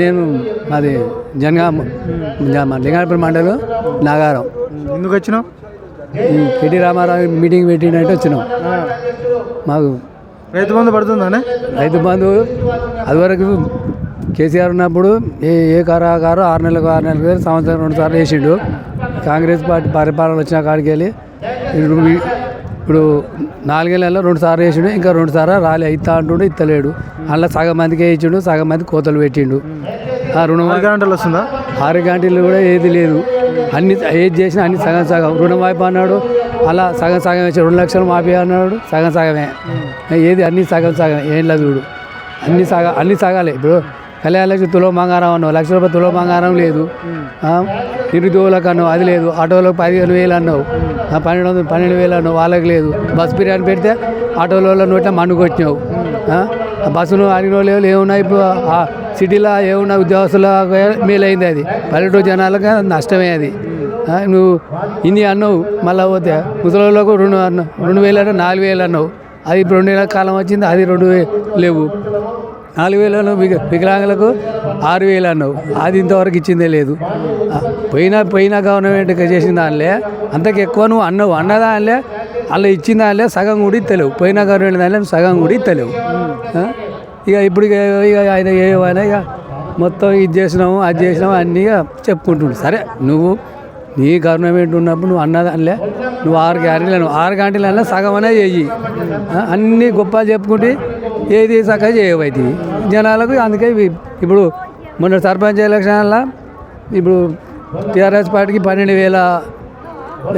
నేను మాది జనగామ లింగాయపురం మండలం నాగారం. ఎందుకు వచ్చినావు? ఈ కేటీ రామారావు మీటింగ్ పెట్టినట్టు వచ్చినాం. మాకు రైతు బంధు పడుతుందానే రైతు బంధు అదివరకు కేసీఆర్ ఉన్నప్పుడు ఏ ఏ కారు కారు ఆరు నెలలకు ఆరు నెలలకు సంవత్సరం రెండు సార్లు వేసిండు. కాంగ్రెస్ పార్టీ పరిపాలన వచ్చిన కాడికి వెళ్ళి ఇప్పుడు నాలుగేళ్ళలో రెండు సార్లు వేసిండు ఇంకా రెండు సార్లు రాలే. ఇస్తా అంటుండు ఇస్తలేడు అందులో సగం మందికి ఇచ్చిండు సగం మంది కోతలు పెట్టిండు. ఆ రుణం గంటలు వస్తుందా? ఆరు గంటలు కూడా ఏది లేదు. అన్ని ఏది చేసినా అన్ని సగం సగం. రుణం వాయిప అన్నాడు అలా సగం సగం వేసి రెండు లక్షలు మాఫీ అన్నాడు సగం సగమే. ఏది అన్ని సగం సగం ఏం లేదు చూడు అన్ని సగం అన్ని సగాలే. ఇప్పుడు కళ్యాణ లక్ష్మి తులో బంగారం అన్నావు. లక్ష రూపాయలు తులో బంగారం లేదు. నిరుద్యోగులకు అన్నావు. అది లేదు. ఆటోలకు పదిహేను వేలు అన్నావు. పన్నెండు వందలు పన్నెండు వేలు అన్నావు వాళ్ళకి లేదు. బస్ బిర్యానీ పెడితే ఆటోలలో నూట మండుకొచ్చినావు ఆ, బస్సును అడిగిన లేవు ఏమున్నాయి ఇప్పుడు? సిటీలో ఏమున్నా ఉద్యోగస్తుల మేలైంది అది. పల్లెటూరు జనాలకు నష్టమే అది. నువ్వు ఇన్ని అన్నావు మళ్ళీ పోతే ముసలిళ్ళకు రెండు అన్నావు రెండు వేలు అన్నావు నాలుగు వేలు అన్నావు. అది ఇప్పుడు రెండు వేల కాలం వచ్చింది అది రెండు లేవు. నాలుగు వేలు అన్నావు విక వికలాంగులకు ఆరు వేలు అన్నావు. అది ఇంతవరకు ఇచ్చిందే లేదు. పోయినా పోయినా గవర్నమెంట్ చేసిన దానిలే. అంతకు ఎక్కువ నువ్వు అన్నావు. అన్నదానిలే అలా ఇచ్చిన దానిలే సగం కూడా ఇస్తలేవు పోయినా గవర్నమెంట్ దానిలే సగం కూడా ఇస్తలేవు ఇక ఇప్పుడు ఇక ఇక ఆయన ఏమైనా ఇక మొత్తం ఇది చేసినాము అది చేసినాము అన్నీ ఇక చెప్పుకుంటుండు. సరే నువ్వు నీ గవర్నమెంట్ ఉన్నప్పుడు నువ్వు అన్నదానిలే నువ్వు ఆరు గ్యారెంటీలు ఆరు గంటలన్నా సగం అనే చెయ్యి. అన్నీ గొప్ప చెప్పుకుంటే ఏది సగం చేయవైతే జనాలకు అందుకే ఇప్పుడు మొన్న సర్పంచ్ ఎలక్షన్లో ఇప్పుడు టీఆర్ఎస్ పార్టీకి పన్నెండు వేల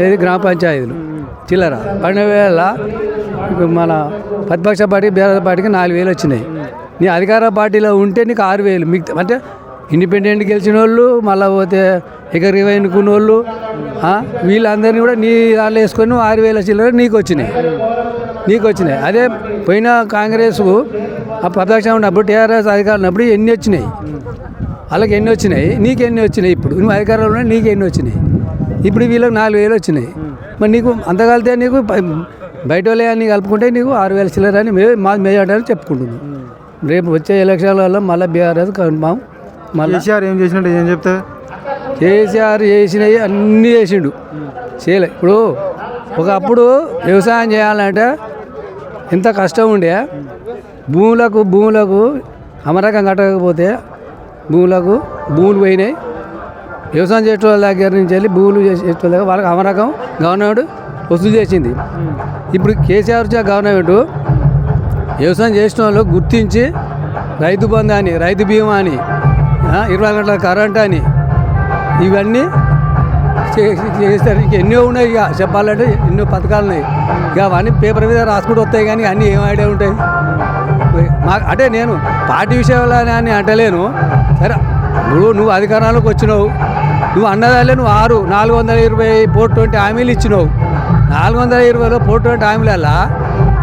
ఏది గ్రామ పంచాయతీలు. చిల్లర పన్నెండు వేల ఇప్పుడు మన ప్రతిపక్ష పార్టీ బీఆర్ఎస్ పార్టీకి నాలుగు వేలు వచ్చినాయి. నీ అధికార పార్టీలో ఉంటే నీకు ఆరు వేలు మిగతా అంటే ఇండిపెండెంట్ గెలిచిన వాళ్ళు మళ్ళీ పోతే ఎగరి ఎన్నుకున్న వాళ్ళు వీళ్ళందరినీ కూడా నీ దాంట్లో వేసుకొని ఆరు వేల చిల్లర నీకు వచ్చినాయి. నీకు వచ్చినాయి. అదే పోయిన కాంగ్రెస్ ఆ ప్రతిపక్షం ఉన్నప్పుడు టీఆర్ఎస్ అధికారులు ఉన్నప్పుడు ఎన్ని వచ్చినాయి? వాళ్ళకి ఎన్ని వచ్చినాయి? నీకు ఎన్ని వచ్చినాయి ఇప్పుడు? నువ్వు అధికారంలో ఉన్నా నీకు ఎన్ని వచ్చినాయి? ఇప్పుడు వీళ్ళకి నాలుగు వేలు వచ్చినాయి. మరి నీకు అంత కలితే నీకు బయట వాళ్ళే అన్ని కలుపుకుంటే నీకు ఆరు వేల చిల్లర అని మే మా మేజార్టీ అని చెప్పుకుంటున్నాం రేపు వచ్చే ఎలక్షన్లలో మళ్ళీ బీఆర్ఎస్ కన్ఫామ్. మళ్ళీ కేసీఆర్ ఏం చేసినట్టు ఏం చెప్తా కేసీఆర్ చేసినవి అన్నీ చేసిండు. చేయలే. ఇప్పుడు ఒకప్పుడు వ్యవసాయం చేయాలంటే ఎంత కష్టం ఉండే. భూములకు భూములకు అమరకం కట్టకపోతే భూములకు భూములు పోయినాయి. వ్యవసాయం చేసే వాళ్ళ దగ్గర నుంచి వెళ్ళి భూములు చేసేటోళ్ళ దగ్గర వాళ్ళకి అమరకం గవర్నమెంట్ వసూలు చేసింది. ఇప్పుడు కేసీఆర్ వచ్చే గవర్నమెంట్ వ్యవసాయం చేసిన వాళ్ళు గుర్తించి రైతు బంధు అని రైతు బీమా అని ఇరవై గంటల కరెంట్ అని ఇవన్నీ చేస్తారు ఇంక ఎన్నో ఉన్నాయి ఇక. చెప్పాలంటే ఎన్నో పథకాలు ఉన్నాయి. ఇక అవన్నీ పేపర్ మీద రాసుకుంటూ వస్తాయి కానీ అన్నీ ఏం ఐడియా ఉంటాయి? మా అంటే నేను పార్టీ విషయంలో అని అంటలేను. సరే నువ్వు నువ్వు అధికారంలోకి వచ్చినావు. నువ్వు అన్నదాలే నువ్వు ఆరు నాలుగు వందల ఇరవై ఫోర్ ట్వంటీ హామీలు ఇచ్చినావు. నాలుగు వందల ఇరవైలో ఫోర్ ట్వంటీ హామీలల్లా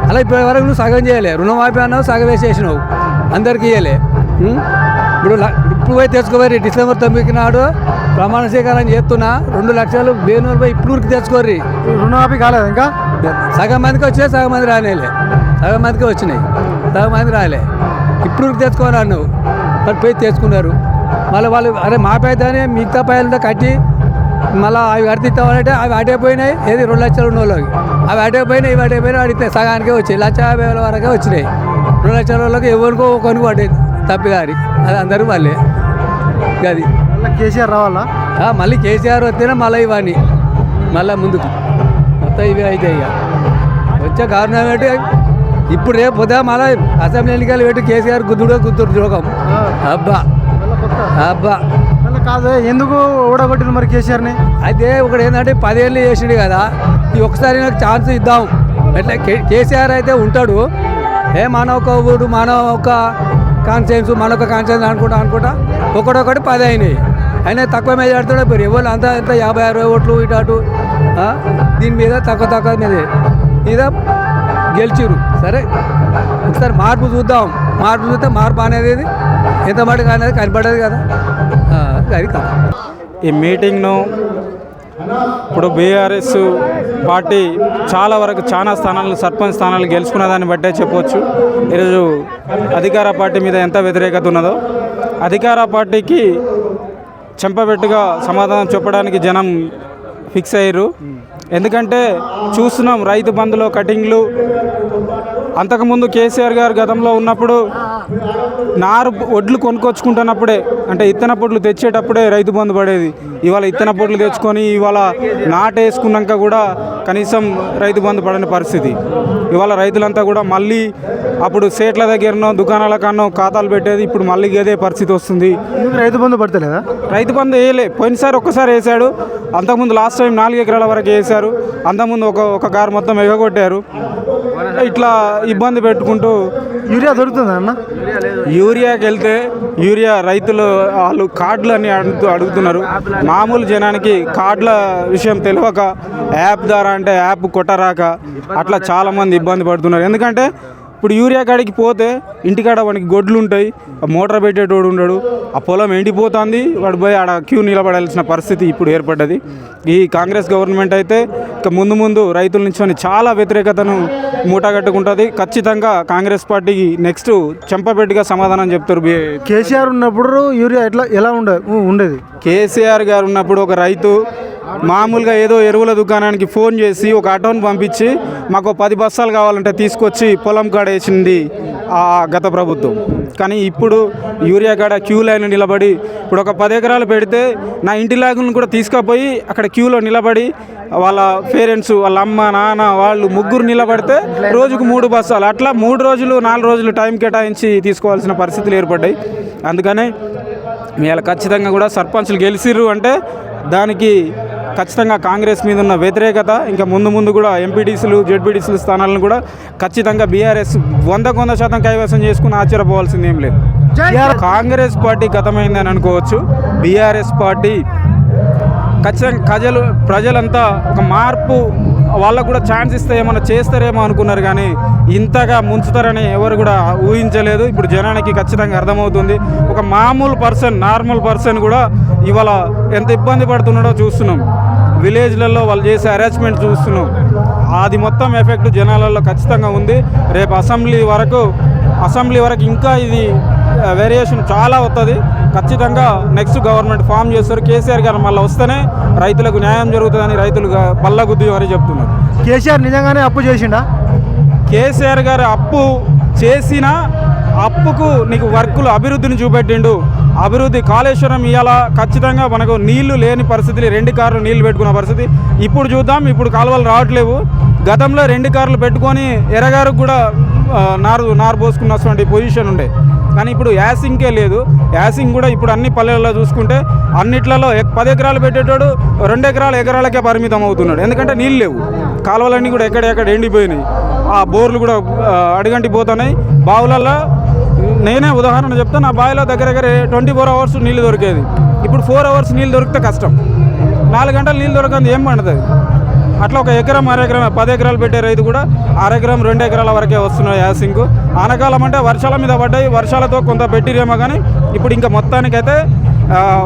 అలా ఇప్పటి వరకు నువ్వు సగం చేయలే. రుణమాఫీ అన్నావు సగం వేసేసినావు. అందరికీ ఇవ్వలే ఇప్పుడు ఇప్పుడు పోయి తెచ్చుకోవాలి డిసెంబర్ తొమ్మిదికి నాడు ప్రమాణ స్వీకారం చేస్తున్నా రెండు లక్షలు పోయి ఇప్పుడు ఊరికి తెచ్చుకోర్రి. రుణమాఫీ కాలేదు ఇంకా? సగం మందికి వచ్చినాయి సగం మంది రానేలే సగం మందికి వచ్చినాయి సగం మంది రాలే. ఇప్పుడు ఊరికి తెచ్చుకోవాలి అన్నావు. మరి పోయి తెచ్చుకున్నారు. మళ్ళీ వాళ్ళు అరే మా పేదనే మిగతా పైలతో కట్టి మళ్ళీ అవి కడితిస్తామంటే అవి అటే పోయినాయి. ఏది రెండు లక్షలు ఉన్న వాళ్ళకి అవి అటే పోయినాయి ఇవి అటే పోయినాయి అడిగితే సగానికే వచ్చాయి లక్ష యాభై వేల వరకే వచ్చినాయి. రెండు లక్షల వాళ్ళకి ఎవరికో కొనుక్కు పడ్డాయి తప్పిదారి. అది అందరూ మళ్ళీ అది కేసీఆర్ రావాలా? మళ్ళీ కేసీఆర్ వస్తేనే మళ్ళీ ఇవన్నీ మళ్ళీ ముందుకు. మొత్తం ఇవి అయితే ఇక. వచ్చే గవర్నమెంట్ ఇప్పుడు రేపు పొద్దున మళ్ళీ అసెంబ్లీ ఎన్నికలు పెట్టి కేసీఆర్ గుద్దుడో గుద్దుడు జోకం అబ్బా. అబ్బా. మళ్ళీ కాదు ఎందుకు ఓడగొట్టింది మరి కేసీఆర్ని? అయితే ఒకటి ఏంటంటే పదేళ్ళు చేసిండు కదా. ఈ ఒకసారి నాకు ఛాన్స్ ఇద్దాం. ఎట్లా కే- కేసీఆర్ అయితే ఉంటాడు. ఏ మన ఒక ఊరు మన ఒక కాన్సెన్స్ మన ఒక కాన్సెన్స్ అనుకుంటా అనుకుంటా. ఒకటొకటి పది అయినాయి. అయినా తక్కువ మెజార్టీతోనే పోయి ఎవరు అంతా ఎంత యాభై అరవై ఓట్లు ఇటు అటు దీని మీద తక్కువ తక్కువ మీద మీద గెలిచిరు సరే? ఒకసారి మార్పు చూద్దాం. మార్పు చూస్తే మార్పు అనేది ఎంత మటుకు అనేది కనపడదు కదా. అది కదా ఈ మీటింగ్ను ఇప్పుడు బీఆర్ఎస్ పార్టీ చాలా వరకు చాలా స్థానాలు సర్పంచ్ స్థానాలు గెలుచుకున్న దాన్ని బట్టే చెప్పవచ్చు ఈరోజు అధికార పార్టీ మీద ఎంత వ్యతిరేకత ఉన్నదో అధికార పార్టీకి చెంపబెట్టుగా సమాధానం చెప్పడానికి జనం ఫిక్స్ అయ్యారు ఎందుకంటే చూస్తున్నాం రైతు బంధులో కటింగ్లు అంతకుముందు కేసీఆర్ గారు గతంలో ఉన్నప్పుడు నారు ఒడ్లు కొనుక్కొచ్చుకుంటున్నప్పుడే అంటే ఇత్తన పొడ్లు తెచ్చేటప్పుడే రైతు బంధు పడేది. ఇవాళ ఇత్తన పొడ్లు తెచ్చుకొని ఇవాళ నాటేసుకున్నాక కూడా కనీసం రైతు బంధు పడని పరిస్థితి. ఇవాళ రైతులంతా కూడా మళ్ళీ అప్పుడు సేట్ల దగ్గరనో దుకాణాల కన్నో ఖాతాలు పెట్టేది ఇప్పుడు మళ్ళీ అదే పరిస్థితి వస్తుంది. రైతు బంధు పడతలేదా? రైతు బంధు వేయలే. పోయినసారి ఒక్కసారి వేశాడు. అంతకుముందు లాస్ట్ టైం నాలుగు ఎకరాల వరకు వేశారు. అంతకుముందు ఒక ఒక కారు మొత్తం ఎగగొట్టారు. ఇట్లా ఇబ్బంది పెట్టుకుంటూ యూరియా దొరుకుతుందా అన్న? యూరియాకి వెళ్తే యూరియా రైతులు వాళ్ళు కార్డులు అని అడుగుతూ అడుగుతున్నారు. మామూలు జనానికి కార్డుల విషయం తెలియక యాప్ ద్వారా అంటే యాప్ కొట్టరాక అట్లా చాలామంది ఇబ్బంది పడుతున్నారు. ఎందుకంటే ఇప్పుడు యూరియా కాడికి పోతే ఇంటికాడ వానికి గొడ్లు ఉంటాయి ఆ మోటార్ పెట్టేటోడు ఉండడు ఆ పొలం ఎండిపోతుంది వాడు పోయి ఆడ క్యూ నిలబడాల్సిన పరిస్థితి ఇప్పుడు ఏర్పడ్డది. ఈ కాంగ్రెస్ గవర్నమెంట్ అయితే ఇక ముందు ముందు రైతుల నుంచి చాలా వ్యతిరేకతను మూటగట్టుకుంటుంది ఖచ్చితంగా కాంగ్రెస్ పార్టీకి నెక్స్ట్ చెంపపెట్టిగా సమాధానం చెప్తారు కేసీఆర్ ఉన్నప్పుడు యూరియా ఎట్లా ఎలా ఉండే ఉండేది? కేసీఆర్ గారు ఉన్నప్పుడు ఒక రైతు మామూలుగా ఏదో ఎరువుల దుకాణానికి ఫోన్ చేసి ఒక ఆటోని పంపించి మాకు పది బస్తాలు కావాలంటే తీసుకొచ్చి పొలం కాడ వేసింది ఆ గత ప్రభుత్వం. కానీ ఇప్పుడు యూరియా కాడ క్యూ లైన్ నిలబడి ఇప్పుడు ఒక పది ఎకరాలు పెడితే నా ఇంటి లాగును కూడా తీసుకుపోయి అక్కడ క్యూలో నిలబడి వాళ్ళ పేరెంట్స్ వాళ్ళ అమ్మ నాన్న వాళ్ళు ముగ్గురు నిలబడితే రోజుకు మూడు బస్తాలు. అట్లా మూడు రోజులు నాలుగు రోజులు టైం కేటాయించి తీసుకోవాల్సిన పరిస్థితులు ఏర్పడ్డాయి. అందుకనే ఇవాళ ఖచ్చితంగా కూడా సర్పంచ్లు గెలిచిర్రు అంటే దానికి ఖచ్చితంగా కాంగ్రెస్ మీద ఉన్న వ్యతిరేకత ఇంకా ముందు ముందు కూడా ఎంపీటీసీలు జెడ్పీటీసీలు స్థానాలను కూడా ఖచ్చితంగా బీఆర్ఎస్ వందకు వంద శాతం కైవసం చేసుకుని ఆశ్చర్యపోవాల్సింది ఏం లేదు. కాంగ్రెస్ పార్టీ గతమైందని అనుకోవచ్చు. బీఆర్ఎస్ పార్టీ ఖచ్చితంగా ప్రజలు ప్రజలంతా ఒక మార్పు వాళ్ళకు కూడా ఛాన్స్ ఇస్తే ఏమైనా చేస్తారేమో అనుకున్నారు కానీ ఇంతగా ముంచుతారని ఎవరు కూడా ఊహించలేదు. ఇప్పుడు జనానికి ఖచ్చితంగా అర్థమవుతుంది. ఒక మామూలు పర్సన్ నార్మల్ పర్సన్ కూడా ఇవాళ ఎంత ఇబ్బంది పడుతున్నాడో చూస్తున్నాం. విలేజ్లలో వాళ్ళు చేసే అరేంజ్మెంట్ చూస్తున్నాం. అది మొత్తం ఎఫెక్ట్ జనాలలో ఖచ్చితంగా ఉంది. రేపు అసెంబ్లీ వరకు అసెంబ్లీ వరకు ఇంకా ఇది వేరియేషన్ చాలా వస్తుంది ఖచ్చితంగా నెక్స్ట్ గవర్నమెంట్ ఫామ్ చేస్తారు. కేసీఆర్ గారు మళ్ళీ వస్తేనే రైతులకు న్యాయం జరుగుతుందని రైతులు బల్లగుద్ది అని చెప్తున్నారు. కేసీఆర్ నిజంగానే అప్పు చేసిండా? కేసీఆర్ గారు అప్పు చేసిన అప్పుకు నీకు వర్కులు అభివృద్ధిని చూపెట్టిండు. అభివృద్ధి కాళేశ్వరం ఇవాళ ఖచ్చితంగా మనకు నీళ్ళు లేని పరిస్థితి రెండు కార్లు నీళ్ళు పెట్టుకున్న పరిస్థితి. ఇప్పుడు చూద్దాం ఇప్పుడు కాలువలు రావట్లేవు. గతంలో రెండు కార్లు పెట్టుకొని ఎరగారు కూడా నారు నారు పోసుకున్నటువంటి పొజిషన్ ఉండే. కానీ ఇప్పుడు యాసింగ్కే లేదు. యాసింగ్ కూడా ఇప్పుడు అన్ని పల్లెల్లో చూసుకుంటే అన్నిట్లలో ఎక్- పది ఎకరాలు పెట్టేటోడు రెండు ఎకరాల ఎకరాలకే పరిమితం అవుతున్నాడు. ఎందుకంటే నీళ్ళు లేవు. కాలువలన్నీ కూడా ఎక్కడెక్కడ ఎండిపోయినాయి. ఆ బోర్లు కూడా అడిగంటి పోతున్నాయి. బావులలో నేనే ఉదాహరణ చెప్తా నా బావిలో దగ్గర దగ్గర ట్వంటీ ఫోర్ అవర్స్ నీళ్ళు దొరికేది. ఇప్పుడు ఫోర్ అవర్స్ నీళ్ళు దొరికితే కష్టం. నాలుగు గంటలు నీళ్ళు దొరకంది ఏం పండుతుంది అట్లా ఒక ఎకరం అరెకరం పది ఎకరాలు పెట్టే రైతు కూడా అర ఎకరం రెండు ఎకరాల వరకే వస్తున్నాయి యాసింగ్ ఆనకాలం అంటే వర్షాల మీద పడ్డాయి వర్షాలతో కొంత పెట్టిరేమో కానీ ఇప్పుడు ఇంకా మొత్తానికైతే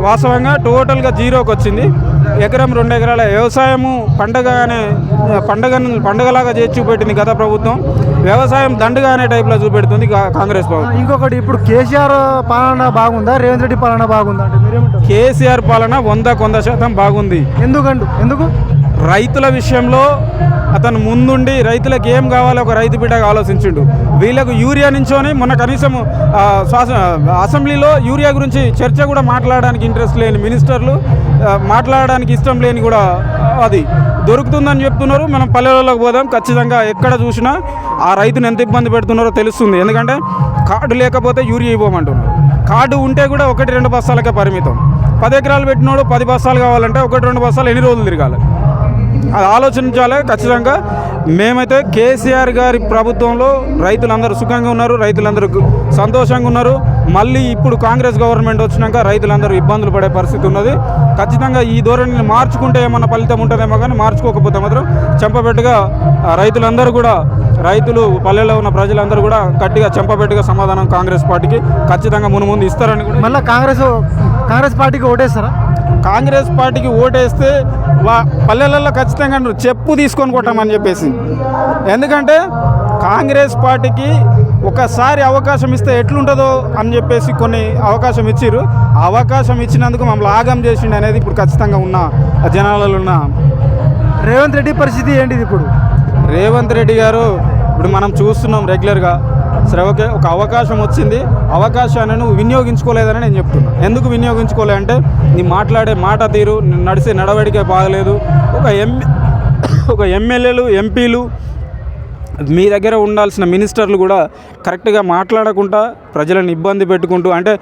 వాస్తవంగా టోటల్గా జీరోకి వచ్చింది. ఎకరం రెండు ఎకరాల వ్యవసాయము పండగ అనే పండగ పండగలాగా చేసి చూపెట్టింది గత ప్రభుత్వం. వ్యవసాయం దండుగా అనే టైప్లో చూపెడుతుంది కాంగ్రెస్ ప్రభుత్వం. ఇంకొకటి ఇప్పుడు కేసీఆర్ పాలన బాగుందా? రేవంత్ రెడ్డి పాలన బాగుందా అంటే మీరేమంటారు? కేసీఆర్ పాలన వంద కొంద శాతం బాగుంది. ఎందుకండి? ఎందుకు? రైతుల విషయంలో అతను ముందుండి రైతులకు ఏం కావాలో ఒక రైతు బిడ్డగా ఆలోచించిండు. వీళ్ళకు యూరియా నుంచోని మొన్న కనీసం అసెంబ్లీలో యూరియా గురించి చర్చ కూడా మాట్లాడడానికి ఇంట్రెస్ట్ లేని మినిస్టర్లు మాట్లాడడానికి ఇష్టం లేని కూడా అది దొరుకుతుందని చెప్తున్నారు. మనం పల్లెల్లోకి పోదాం. ఖచ్చితంగా ఎక్కడ చూసినా ఆ రైతుని ఎంత ఇబ్బంది పెడుతున్నారో తెలుస్తుంది. ఎందుకంటే కార్డు లేకపోతే యూరియా ఇవ్వమంటున్నారు. కార్డు ఉంటే కూడా ఒకటి రెండు బస్తాలకే పరిమితం. పది ఎకరాలు పెట్టినోడు పది బస్తాలు కావాలంటే ఒకటి రెండు బస్తాలు ఎన్ని రోజులు తిరగాలి? అది ఆలోచించాలి. ఖచ్చితంగా మేమైతే కేసీఆర్ గారి ప్రభుత్వంలో రైతులందరూ సుఖంగా ఉన్నారు రైతులందరూ సంతోషంగా ఉన్నారు. మళ్ళీ ఇప్పుడు కాంగ్రెస్ గవర్నమెంట్ వచ్చినాక రైతులందరూ ఇబ్బందులు పడే పరిస్థితి ఉన్నది. ఖచ్చితంగా ఈ ధోరణిని మార్చుకుంటే ఏమన్నా ఫలితం ఉంటుందేమో కానీ మార్చుకోకపోతే మాత్రం చెంపబెట్టుగా రైతులందరూ కూడా రైతులు పల్లెల్లో ఉన్న ప్రజలందరూ కూడా గట్టిగా చెంపబెట్టుగా సమాధానం కాంగ్రెస్ పార్టీకి ఖచ్చితంగా మును ముందు ఇస్తారని కూడా మళ్ళీ కాంగ్రెస్ కాంగ్రెస్ పార్టీకి ఓటేస్తారా? కాంగ్రెస్ పార్టీకి ఓటేస్తే వా పల్లెలలో ఖచ్చితంగా చెప్పు తీసుకొని కొట్టమని చెప్పేసి ఎందుకంటే కాంగ్రెస్ పార్టీకి ఒకసారి అవకాశం ఇస్తే ఎట్లుంటుందో అని చెప్పేసి కొన్ని అవకాశం ఇచ్చిర్రు. ఆ అవకాశం ఇచ్చినందుకు మమ్మల్ని ఆగం చేసిండు అనేది ఇప్పుడు ఖచ్చితంగా ఉన్న జనాలలో ఉన్న రేవంత్ రెడ్డి పరిస్థితి ఏంటిది ఇప్పుడు? రేవంత్ రెడ్డి గారు ఇప్పుడు మనం చూస్తున్నాం రెగ్యులర్గా. సరే ఓకే ఒక అవకాశం వచ్చింది. అవకాశాన్ని నువ్వు వినియోగించుకోలేదని నేను చెప్తున్నా. ఎందుకు వినియోగించుకోలే అంటే నీ మాట్లాడే మాట తీరు నడిచే నడవడిక బాగలేదు ఒక ఎం ఒక ఎమ్మెల్యేలు ఎంపీలు మీ దగ్గర ఉండాల్సిన మినిస్టర్లు కూడా కరెక్ట్గా మాట్లాడకుండా ప్రజలను ఇబ్బంది పెట్టుకుంటూ అంటే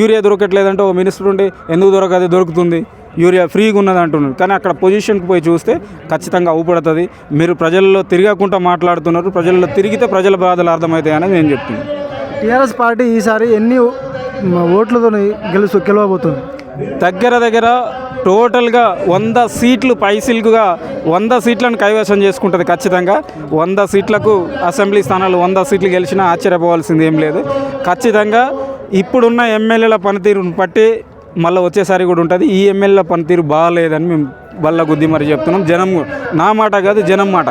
యూరియా దొరకట్లేదంటే ఓ మినిస్టర్ ఉండి ఎందుకు దొరకదు దొరుకుతుంది యూరియా ఫ్రీగా ఉన్నది అంటున్నారు. కానీ అక్కడ పొజిషన్కి పోయి చూస్తే ఖచ్చితంగా అవుపడుతుంది మీరు ప్రజల్లో తిరగకుండా మాట్లాడుతున్నారు ప్రజల్లో తిరిగితే ప్రజల బాధలు అర్థమవుతాయి అనేది నేను చెప్తున్నాను. టీఆర్ఎస్ పార్టీ ఈసారి ఎన్ని ఓట్లతో గెలుసు గెలవబోతుంది? దగ్గర దగ్గర టోటల్గా వంద సీట్లు పైసిల్కుగా వంద సీట్లను కైవసం చేసుకుంటుంది ఖచ్చితంగా. వంద సీట్లకు అసెంబ్లీ స్థానాలు వంద సీట్లు గెలిచినా ఆశ్చర్యపోవాల్సింది ఏం లేదు. ఖచ్చితంగా ఇప్పుడున్న ఎమ్మెల్యేల పనితీరును బట్టి మళ్ళీ వచ్చేసారి కూడా ఉంటుంది. ఈ ఎమ్మెల్యేల పనితీరు బాగాలేదని మేము బల్ల గుద్ది మరి చెప్తున్నాం. జనం నా మాట కాదు జనం మాట